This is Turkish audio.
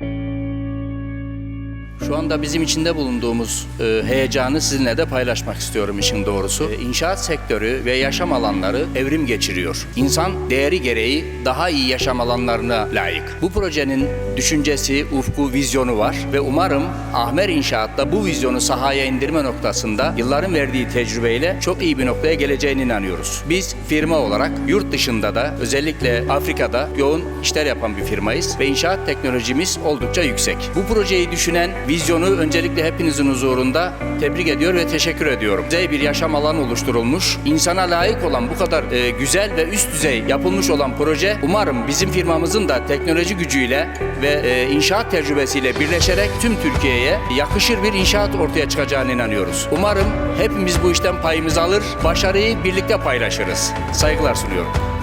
thank you Şu anda bizim içinde bulunduğumuz e, heyecanı sizinle de paylaşmak istiyorum işin doğrusu. E, İnşaat sektörü ve yaşam alanları evrim geçiriyor. İnsan değeri gereği daha iyi yaşam alanlarına layık. Bu projenin düşüncesi, ufku, vizyonu var ve umarım Ahmer İnşaat'ta bu vizyonu sahaya indirme noktasında yılların verdiği tecrübeyle çok iyi bir noktaya geleceğine inanıyoruz. Biz firma olarak yurt dışında da özellikle Afrika'da yoğun işler yapan bir firmayız ve inşaat teknolojimiz oldukça yüksek. Bu projeyi düşünen vizyonu öncelikle hepinizin huzurunda tebrik ediyor ve teşekkür ediyorum. Düzey bir yaşam alanı oluşturulmuş. İnsana layık olan bu kadar e, güzel ve üst düzey yapılmış olan proje umarım bizim firmamızın da teknoloji gücüyle ve e, inşaat tecrübesiyle birleşerek tüm Türkiye'ye yakışır bir inşaat ortaya çıkacağına inanıyoruz. Umarım hepimiz bu işten payımızı alır, başarıyı birlikte paylaşırız. Saygılar sunuyorum.